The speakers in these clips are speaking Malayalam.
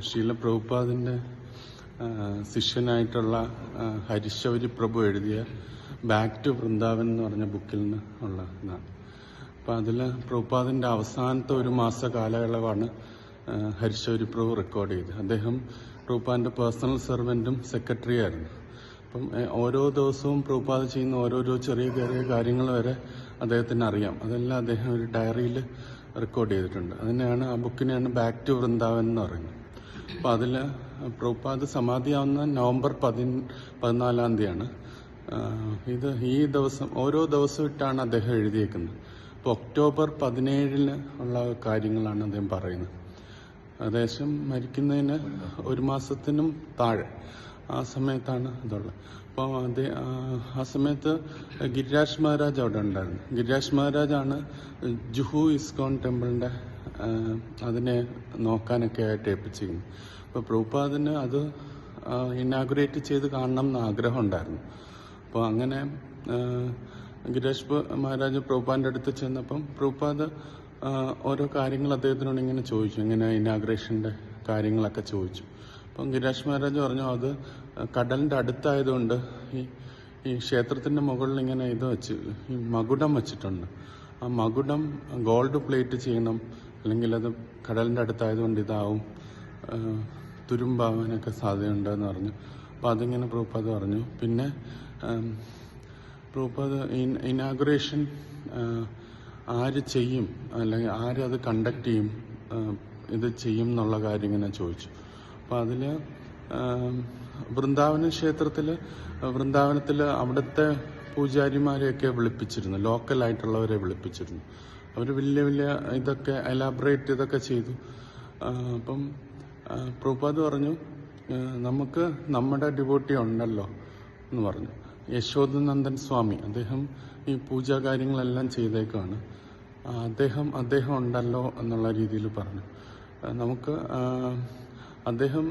ശീല പ്രഭുപാദിന്റെ ആ, ശിഷ്യനായിട്ടുള്ള ഹരിശവരി പ്രഭു എഴുതിയ ബാക്ക് ടു വൃന്ദാവൻ എന്ന് പറഞ്ഞ ബുക്കിൽ നിന്ന് ഉള്ള ഇതാണ്. അപ്പം അതിൽ പ്രഭുപാദിന്റെ അവസാനത്തെ ഒരു മാസ കാലയളവാണ് ഹരിശവരി പ്രഭു റെക്കോർഡ് ചെയ്തത്. അദ്ദേഹം പ്രഭുപാദിന്റെ പേഴ്സണൽ സെർവന്റും സെക്രട്ടറി ആയിരുന്നു. അപ്പം ഓരോ ദിവസവും പ്രഭുപാദ് ചെയ്യുന്ന ഓരോരോ ചെറിയ ചെറിയ കാര്യങ്ങൾ വരെ അദ്ദേഹത്തിന് അറിയാം. അതെല്ലാം അദ്ദേഹം ഒരു ഡയറിയിൽ റെക്കോർഡ് ചെയ്തിട്ടുണ്ട്. അതിനെയാണ് ആ ബുക്കിനെയാണ് ബാക്ക് ടു വൃന്ദാവൻ എന്ന് പറയുന്നത്. അപ്പം അതിൽ പ്രഭുപാദ് സമാധിയാവുന്ന നവംബർ പതി പതിനാലാം തീയതിയാണ്. ഇത് ഈ ദിവസം ഓരോ ദിവസം ഇട്ടാണ് അദ്ദേഹം എഴുതിയേക്കുന്നത്. അപ്പോൾ ഒക്ടോബർ പതിനേഴിന് ഉള്ള കാര്യങ്ങളാണ് അദ്ദേഹം പറയുന്നത്. ഏകദേശം മരിക്കുന്നതിന് ഒരു മാസത്തിനും താഴെ ആ സമയത്താണ് ഇതുള്ളത്. അപ്പോൾ ആ സമയത്ത് ഗിരിരാജ് മഹാരാജ് അവിടെ ഉണ്ടായിരുന്നു. ഗിരിരാജ് മഹാരാജാണ് ജുഹു ഇസ്കോൺ ടെമ്പിളിന്റെ അതിനെ നോക്കാനൊക്കെ ആയിട്ട് ഏൽപ്പിച്ചിരുന്നു അപ്പോൾ പ്രഭുപാദിന് അത് ഇനാഗുറേറ്റ് ചെയ്ത് കാണണം എന്ന് ആഗ്രഹം ഉണ്ടായിരുന്നു അപ്പോൾ അങ്ങനെ ഗിരീഷ് മഹാരാജ് പ്രഭുപാദിന്റെ അടുത്ത് ചെന്നപ്പം പ്രഭുപാദ് ഓരോ കാര്യങ്ങൾ അദ്ദേഹത്തിനോട് ഇങ്ങനെ ചോദിച്ചു. ഇങ്ങനെ ഇനാഗ്രേഷന്റെ കാര്യങ്ങളൊക്കെ ചോദിച്ചു. അപ്പം ഗിരീഷ് മഹാരാജ് പറഞ്ഞു അത് കടലിന്റെ അടുത്തായതുകൊണ്ട് ഈ ഈ ക്ഷേത്രത്തിന്റെ മുകളിൽ ഇങ്ങനെ ഇത് വെച്ച് ഈ മകുടം വെച്ചിട്ടുണ്ട്. ആ മകുടം ഗോൾഡ് പ്ലേറ്റ് ചെയ്യണം. അല്ലെങ്കിൽ അത് കടലിന്റെ അടുത്തായതുകൊണ്ട് ഇതാവും. തുരുമ്പാവാനൊക്കെ സാധ്യതയുണ്ടെന്ന് പറഞ്ഞു. അപ്പോൾ അതിങ്ങനെ പ്രൂപ്പത് പറഞ്ഞു. പിന്നെ പ്രൂപ്പത് ഇനാഗുറേഷൻ ആര് ചെയ്യും? അല്ലെങ്കിൽ ആര് അത് കണ്ടക്ട് ചെയ്യും? ഇത് ചെയ്യും എന്നുള്ള കാര്യം ഇങ്ങനെ ചോദിച്ചു. അപ്പോൾ അതിൽ വൃന്ദാവന ക്ഷേത്രത്തിൽ വൃന്ദാവനത്തിൽ അവിടുത്തെ പൂജാരിമാരെയൊക്കെ വിളിപ്പിച്ചിരുന്നു. ലോക്കലായിട്ടുള്ളവരെ വിളിപ്പിച്ചിരുന്നു. അവർ വലിയ വലിയ ഇതൊക്കെ എലാബറേറ്റ് ഇതൊക്കെ ചെയ്തു. അപ്പം പ്രഭുപാദ് പറഞ്ഞു നമുക്ക് നമ്മുടെ ഡിവോട്ടി ഉണ്ടല്ലോ എന്ന് പറഞ്ഞു. യശോദനന്ദൻ സ്വാമി അദ്ദേഹം ഈ പൂജാ കാര്യങ്ങളെല്ലാം ചെയ്തേക്കാണ്. അദ്ദേഹം അദ്ദേഹം ഉണ്ടല്ലോ എന്നുള്ള രീതിയിൽ പറഞ്ഞു. നമുക്ക് അദ്ദേഹം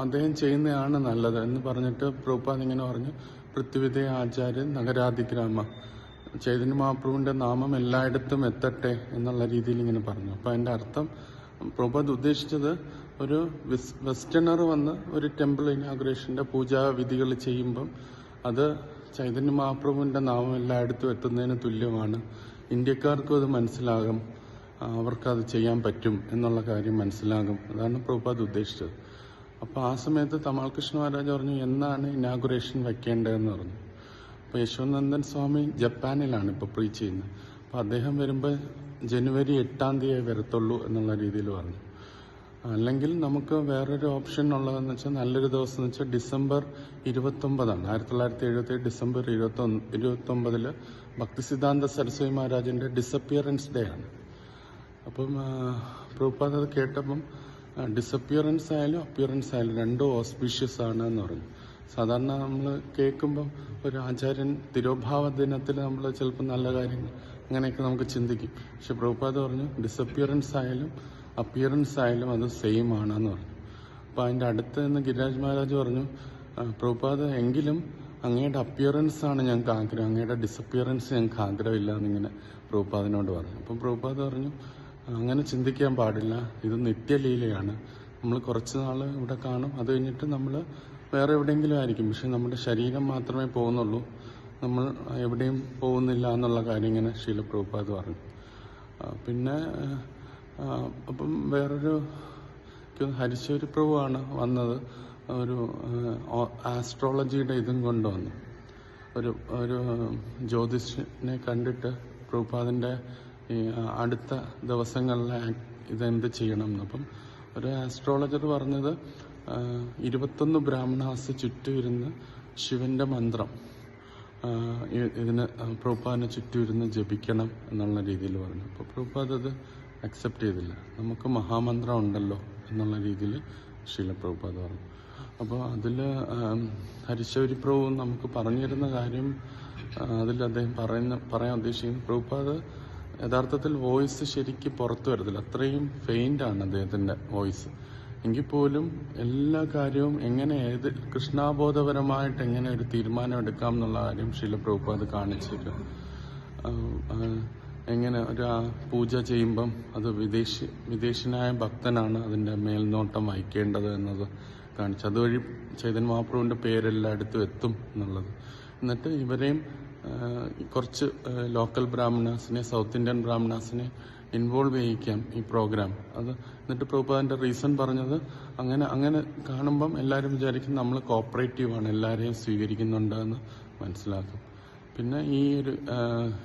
അദ്ദേഹം ചെയ്യുന്നതാണ് നല്ലത് എന്ന് പറഞ്ഞിട്ട് പ്രഭുപാദ് ഇങ്ങനെ പറഞ്ഞു. പൃഥ്വിദയ ആചാര്യൻ നഗരാധിഗ്രാമ. ചൈതന്യ മഹാപ്രഭുവിന്റെ നാമം എല്ലായിടത്തും എത്തട്ടെ എന്നുള്ള രീതിയിൽ ഇങ്ങനെ പറഞ്ഞു. അപ്പൊ അതിന്റെ അർത്ഥം പ്രഭുപത് ഉദ്ദേശിച്ചത് ഒരു വെസ്റ്റേണർ വന്ന് ഒരു ടെമ്പിൾ ഇനാഗ്രേഷന്റെ പൂജാവിധികൾ ചെയ്യുമ്പം അത് ചൈതന്യ മഹാപ്രഭുവിന്റെ നാമം എല്ലായിടത്തും എത്തുന്നതിന് തുല്യമാണ്. ഇന്ത്യക്കാർക്കും അത് മനസ്സിലാകും. അവർക്ക് അവർക്കത് ചെയ്യാൻ പറ്റും എന്നുള്ള കാര്യം മനസ്സിലാകും. അതാണ് പ്രഭുപാദ് ഉദ്ദേശിച്ചത്. അപ്പോൾ ആ സമയത്ത് തമാൽ കൃഷ്ണ മഹാരാജ് പറഞ്ഞു എന്നാണ് ഇനാഗുറേഷൻ വെക്കേണ്ടതെന്ന് പറഞ്ഞു. അപ്പോൾ യശോനന്ദൻ സ്വാമി ജപ്പാനിലാണ് ഇപ്പോൾ പ്രീച്ച് ചെയ്യുന്നത്. അപ്പോൾ അദ്ദേഹം വരുമ്പോൾ ജനുവരി എട്ടാം തീയതി വരത്തുള്ളൂ എന്നുള്ള രീതിയിൽ പറഞ്ഞു. അല്ലെങ്കിൽ നമുക്ക് വേറൊരു ഓപ്ഷൻ ഉള്ളതെന്ന് വെച്ചാൽ നല്ലൊരു ദിവസം എന്ന് വെച്ചാൽ ഡിസംബർ ഇരുപത്തൊമ്പതാണ്. ആയിരത്തി തൊള്ളായിരത്തി എഴുപത്തി ഡിസംബർ ഇരുപത്തൊന്ന് ഭക്തി ഭക്തിസിദ്ധാന്ത സരസ്വതി മഹാരാജന്റെ ഡിസപ്പിയറൻസ് ഡേ ആണ്. അപ്പം പ്രഭുപാദ് കേട്ടപ്പം ഡിസപ്പിയറൻസ് ആയാലും അപ്പിയറൻസ് ആയാലും രണ്ടും ഓസ്പീഷ്യസ് ആണ് എന്ന് പറഞ്ഞു. സാധാരണ നമ്മൾ കേൾക്കുമ്പം ഒരു ആചാര്യൻ തിരോഭാവ ദിനത്തിൽ നമ്മൾ ചിലപ്പോൾ നല്ല കാര്യങ്ങൾ അങ്ങനെയൊക്കെ നമുക്ക് ചിന്തിക്കും. പക്ഷെ പ്രഭുപാദ് പറഞ്ഞു ഡിസപ്പിയറൻസ് ആയാലും അപ്പിയറൻസ് ആയാലും അത് സെയിം ആണെന്ന് പറഞ്ഞു. അപ്പോൾ അതിന്റെ അടുത്ത് നിന്ന് ഗിരിരാജ് മഹാരാജ് പറഞ്ഞു പ്രഭുപാദ എങ്കിലും അങ്ങയുടെ അപ്പിയറൻസ് ആണ് ഞങ്ങൾക്ക് ആഗ്രഹം. അങ്ങയുടെ ഡിസപ്പിയറൻസ് ഞങ്ങൾക്ക് ആഗ്രഹമില്ല എന്നിങ്ങനെ പ്രഭുപാദിനോട് പറഞ്ഞു. അപ്പം പ്രഭുപാദ് പറഞ്ഞു അങ്ങനെ ചിന്തിക്കാൻ പാടില്ല. ഇത് നിത്യലീലയാണ്. നമ്മൾ കുറച്ച് നാൾ ഇവിടെ കാണും. അത് കഴിഞ്ഞിട്ട് നമ്മൾ വേറെ എവിടെയെങ്കിലും ആയിരിക്കും. പക്ഷെ നമ്മുടെ ശരീരം മാത്രമേ പോകുന്നുള്ളൂ. നമ്മൾ എവിടെയും പോകുന്നില്ല എന്നുള്ള കാര്യം ഇങ്ങനെ ശീലപ്രഭുപാത് പറഞ്ഞു. പിന്നെ അപ്പം വേറൊരു ഹരിശ്വരി പ്രഭുവാണ് വന്നത്. ഒരു ആസ്ട്രോളജിയുടെ ഇതും കൊണ്ടുവന്നു. ഒരു ഒരു ജ്യോതിഷനെ കണ്ടിട്ട് പ്രഭുപാദിന്റെ അടുത്ത ദിവസങ്ങളിലെ ഇതെന്ത് ചെയ്യണം എന്ന്. അപ്പം ഒരു ആസ്ട്രോളജർ പറഞ്ഞത് ഇരുപത്തൊന്ന് ബ്രാഹ്മണാസ് ചുറ്റും ഇരുന്ന് ശിവന്റെ മന്ത്രം ഇതിന് പ്രഭുപാദിനെ ചുറ്റും ഇരുന്ന് ജപിക്കണം എന്നുള്ള രീതിയിൽ പറഞ്ഞു. അപ്പോൾ പ്രഭുപാദ് അത് അക്സെപ്റ്റ് ചെയ്തില്ല. നമുക്ക് മഹാമന്ത്രം ഉണ്ടല്ലോ എന്നുള്ള രീതിയിൽ ശീല പ്രഭുപാദ് പറഞ്ഞു. അപ്പോൾ അതിൽ ഹരിശൗരി പ്രഭു നമുക്ക് പറഞ്ഞിരുന്ന കാര്യം അതിൽ അദ്ദേഹം പറയുന്ന പറയാൻ ഉദ്ദേശിക്കുന്നത് പ്രഭുപാദ് യഥാർത്ഥത്തിൽ വോയിസ് ശരിക്ക് പുറത്തു വരത്തില്ല. അത്രയും ഫെയിന്റ് ആണ് അദ്ദേഹത്തിന്റെ വോയിസ്. എങ്കിൽ പോലും എല്ലാ കാര്യവും എങ്ങനെ ഏത് കൃഷ്ണാബോധപരമായിട്ട് എങ്ങനെ ഒരു തീരുമാനം എടുക്കാം എന്നുള്ള കാര്യം ശീല പ്രഭുപാദ് കാണിച്ചിട്ട് എങ്ങനെ ഒരു പൂജ ചെയ്യുമ്പം അത് വിദേശി വിദേശിനായ ഭക്തനാണ് അതിന്റെ മേൽനോട്ടം വഹിക്കേണ്ടത് എന്നത് കാണിച്ചു. അതുവഴി ചൈതന്യ മഹാപ്രഭുവിന്റെ പേരെല്ലായിടത്തും എത്തും എന്നുള്ളത്. എന്നിട്ട് ഇവരെയും കുറച്ച് ലോക്കൽ ബ്രാഹ്മണാസിനെ സൗത്ത് ഇന്ത്യൻ ബ്രാഹ്മണാസിനെ ഇൻവോൾവ് ചെയ്യിക്കാം ഈ പ്രോഗ്രാം അത് എന്നിട്ട് പ്രഭുപാദന്റെ റീസൺ പറഞ്ഞത് അങ്ങനെ അങ്ങനെ കാണുമ്പം എല്ലാവരും വിചാരിക്കും നമ്മൾ കോപ്പറേറ്റീവ് ആണ് എല്ലാവരെയും സ്വീകരിക്കുന്നുണ്ട് എന്ന് മനസ്സിലാക്കും. പിന്നെ ഈ ഒരു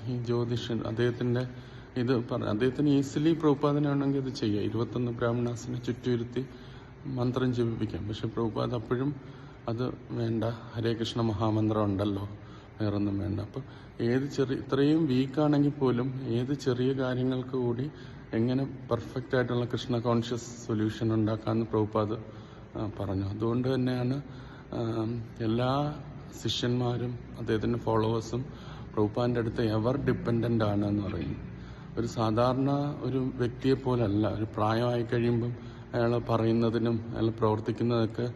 ഈ ജ്യോതിഷൻ അദ്ദേഹത്തിന്റെ ഇത് പറഞ്ഞു അദ്ദേഹത്തിന് ഈസിലി പ്രഭുപാദനാണെങ്കിൽ ഇത് ചെയ്യാം. ഇരുപത്തൊന്ന് ബ്രാഹ്മണാസിനെ ചുറ്റിയിരുത്തി മന്ത്രം ജപിപ്പിക്കാം. പക്ഷെ പ്രഭുപാദ് അപ്പോഴും അത് വേണ്ട. ഹരേ കൃഷ്ണ മഹാമന്ത്രം ഉണ്ടല്ലോ. വേറൊന്നും വേണ്ട. അപ്പം ഏത് ചെറിയ ഇത്രയും വീക്കാണെങ്കിൽ പോലും ഏത് ചെറിയ കാര്യങ്ങൾക്ക് കൂടി എങ്ങനെ പെർഫെക്റ്റ് ആയിട്ടുള്ള കൃഷ്ണ കോൺഷ്യസ് സൊല്യൂഷൻ ഉണ്ടാക്കാമെന്ന് പ്രഭുപാദ് പറഞ്ഞു. അതുകൊണ്ട് തന്നെയാണ് എല്ലാ ശിഷ്യന്മാരും അദ്ദേഹത്തിന്റെ ഫോളോവേഴ്സും പ്രഭുപാദിന്റെ അടുത്ത് എവർ ഡിപ്പെൻഡന്റ് ആണ് എന്ന് പറയും. ഒരു സാധാരണ ഒരു വ്യക്തിയെ പോലല്ല ഒരു പ്രായമായി കഴിയുമ്പം അയാൾ പറയുന്നതിനും അയാൾ പ്രവർത്തിക്കുന്നതൊക്കെ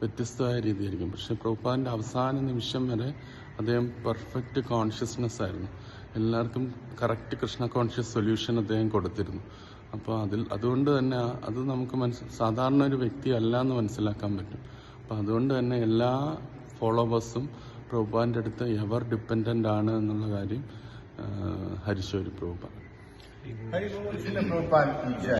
വ്യത്യസ്തമായ രീതിയായിരിക്കും. പക്ഷെ പ്രഭുപാദിന്റെ അവസാന നിമിഷം വരെ അദ്ദേഹം പെർഫെക്റ്റ് കോൺഷ്യസ്നെസ് ആയിരുന്നു. എല്ലാവർക്കും കറക്റ്റ് കൃഷ്ണ കോൺഷ്യസ് സൊല്യൂഷൻ അദ്ദേഹം കൊടുത്തിരുന്നു. അപ്പോൾ അതിൽ അതുകൊണ്ട് തന്നെ അത് നമുക്ക് മനസ്സ് സാധാരണ ഒരു വ്യക്തി അല്ല എന്ന് മനസ്സിലാക്കാൻ പറ്റും. അപ്പോൾ അതുകൊണ്ട് തന്നെ എല്ലാ ഫോളോവേഴ്സും പ്രഭുപാദിന്റെ അടുത്ത് എവർ ഡിപ്പെൻഡന്റ് ആണ് എന്നുള്ള കാര്യം ഹരിശോരി പ്രഭുപാൽ